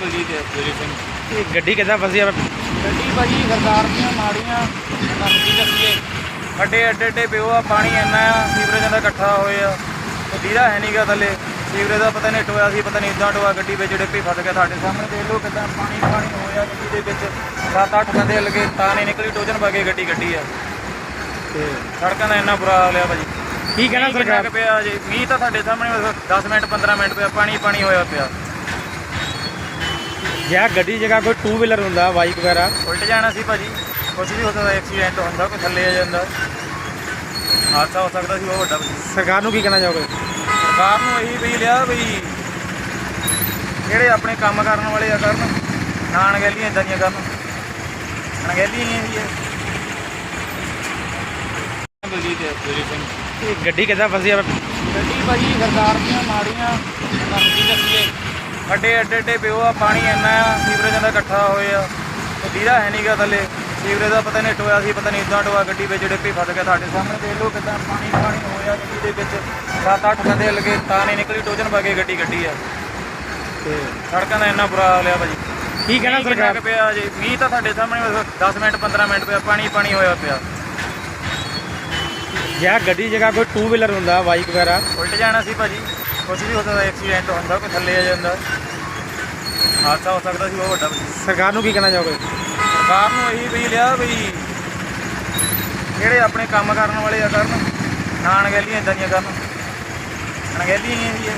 ਬਲਜੀਤ ਹੈ ਪੂਰੀ ਸਿੰਘ ਇਹ ਗੱਡੀ ਕਿੱਦਾਂ ਫਸੀ ਆ? ਗੱਡੀ ਭਾਜੀ ਸਰਕਾਰ ਦੀਆਂ ਮਾੜੀਆਂ ਤੁਹਾਨੂੰ ਕੀ ਦੱਸੀਏ ਅੱਡੇ ਅੱਡੇ ਅੱਡੇ ਪਿਓ ਆ ਪਾਣੀ ਇੰਨਾ ਆ ਸੀਵਰੇਜ ਦਾ ਇਕੱਠਾ ਹੋਏ ਆ। ਤੇ ਦੀਦਾ ਹੈ ਨਹੀਂਗਾ ਥੱਲੇ। ਸੀਵਰੇਜ ਦਾ ਪਤਾ ਨਹੀਂ ਟੋਇਆ ਸੀ ਪਤਾ ਨਹੀਂ ਇਦਾਂ ਟੋਆ ਗੱਡੀ ਵਿੱਚ ਡਿੱਪੀ ਫਸ ਗਿਆ ਤੁਹਾਡੇ ਸਾਹਮਣੇ। ਦੇਖ ਲਓ ਕਿਦਾਂ ਪਾਣੀ ਪਾਣੀ ਹੋਇਆ ਗੱਡੀ ਦੇ ਵਿੱਚ। ਸੱਤ ਅੱਠ ਬੰਦੇ ਲੱਗੇ ਤਾਂ ਨਹੀਂ ਨਿਕਲੀ ਟੋਜਨ ਵਾਗੇ ਗੱਡੀ ਗੱਡੀ ਆ। ਤੇ ਸੜਕਾਂ ਦਾ ਇੰਨਾ ਬੁਰਾ ਹਾਲ ਆ ਭਾਜੀ। ਕੀ ਕਹਿਣਾ ਸਰਕਾਰ ਕੁ ਪਿਆ ਜੀ ਮੀਂਹ ਤਾਂ ਤੁਹਾਡੇ ਸਾਹਮਣੇ 10 ਮਿੰਟ 15 ਮਿੰਟ ਪਿਆ ਪਾਣੀ ਪਾਣੀ ਹੋਇਆ ਪਿਆ। ਜਾਂ ਗੱਡੀ ਜਗ੍ਹਾ ਕੋਈ ਟੂ ਵੀਲਰ ਹੁੰਦਾ ਬਾਈਕ ਵਗੈਰਾ। ਉਲਟ ਜਾਣਾ ਸੀ ਭਾਜੀ। ਕੁਝ ਵੀ ਹੋ ਸਕਦਾ ਐਕਸੀਡੈਂਟ ਹੁੰਦਾ ਕੋਈ ਥੱਲੇ ਆ ਜਾਂਦਾ। ਹਾਦਸਾ ਹੋ ਸਕਦਾ ਸੀ ਬਹੁਤ ਵੱਡਾ ਭਾਜੀ। ਸਰਕਾਰ ਨੂੰ ਕੀ ਕਹਿਣਾ ਚਾਹੋਗੇ? ਸਰਕਾਰ ਨੂੰ ਇਹੀ ਵੀ ਲਿਆ ਵੀ ਜਿਹੜੇ ਆਪਣੇ ਕੰਮ ਕਰਨ ਵਾਲੇ ਆ ਕਰਨ ਨਾ ਅਣਗਹਿਲੀਆਂ ਇਦਾਂ ਦੀਆਂ ਕਰਨ। ਅਣਗਹਿਲੀਆਂ ਹੀ ਇਹੀ ਹੈ ਬਲਜੀਤ ਹੈ ਪੂਰੀ ਸਿੰਘ ਇਹ ਗੱਡੀ ਕਿੱਦਾਂ ਫਸੀ ਆ? ਗੱਡੀ ਭਾਜੀ ਸਰਕਾਰ ਦੀਆਂ ਮਾੜੀਆਂ ਤੁਹਾਨੂੰ ਕੀ ਦੱਸੀਏ। ਅੱਡੇ ਅੱਡੇ ਅੱਡੇ ਪਿਓ ਆ ਪਾਣੀ ਇੰਨਾ ਆ ਸੀਵਰੇਜ ਦਾ ਇਕੱਠਾ ਹੋਏ ਆ। ਤੇ ਦੀਦਾ ਹੈ ਨਹੀਂਗਾ ਥੱਲੇ ਸੀਵਰੇਜ ਦਾ ਪਤਾ ਨਹੀਂ ਟੋਇਆ ਸੀ ਪਤਾ ਨਹੀਂ ਇਦਾਂ ਟੋਆ ਗੱਡੀ ਵਿੱਚ ਡਿੱਪੀ ਫਸ ਗਿਆ ਤੁਹਾਡੇ ਸਾਹਮਣੇ। ਦੇਖ ਲਓ ਕਿਦਾਂ ਪਾਣੀ ਪਾਣੀ ਹੋਇਆ ਗੱਡੀ ਦੇ ਵਿੱਚ। ਸੱਤ ਅੱਠ ਬੰਦੇ ਲੱਗੇ ਤਾਂ ਨਹੀਂ ਨਿਕਲੀ ਟੋਜਨ ਵਾਗੇ ਗੱਡੀ ਗੱਡੀ ਆ। ਤੇ ਸੜਕਾਂ ਦਾ ਇੰਨਾ ਬੁਰਾ ਹਾਲ ਆ ਭਾਜੀ। ਕੀ ਕਹਿਣਾ ਸਰਕਾਰ ਕੁ ਪਿਆ ਜੀ? ਮੀਂਹ ਤਾਂ ਤੁਹਾਡੇ ਸਾਹਮਣੇ 10 ਮਿੰਟ 15 ਮਿੰਟ ਪਿਆ ਪਾਣੀ ਪਾਣੀ ਹੋਇਆ ਪਿਆ। ਜਾਂ ਗੱਡੀ ਜਗ੍ਹਾ ਕੋਈ ਟੂ ਵੀਲਰ ਹੁੰਦਾ ਬਾਈਕ ਵਗੈਰਾ। ਉਲਟ ਜਾਣਾ ਸੀ ਭਾਜੀ। ਕੁਝ ਵੀ ਹੋ ਸਕਦਾ ਐਕਸੀਡੈਂਟ ਹੁੰਦਾ ਕੋਈ ਥੱਲੇ ਆ ਜਾਂਦਾ। ਹਾਦਸਾ ਹੋ ਸਕਦਾ ਸੀ ਬਹੁਤ ਵੱਡਾ ਸਰਕਾਰ ਨੂੰ ਕੀ ਕਹਿਣਾ ਚਾਹੋਗੇ? ਸਰਕਾਰ ਨੂੰ ਇਹੀ ਵੀ ਲਿਆ ਵੀ ਜਿਹੜੇ ਆਪਣੇ ਕੰਮ ਕਰਨ ਵਾਲੇ ਆ ਕਰਨ ਨਾ ਅਣਗਹਿਲੀਆਂ ਇਦਾਂ ਦੀਆਂ ਕਰਨ। ਅਣਗਹਿਲੀਆਂ ਹੀ ਇਹੀ ਹੈ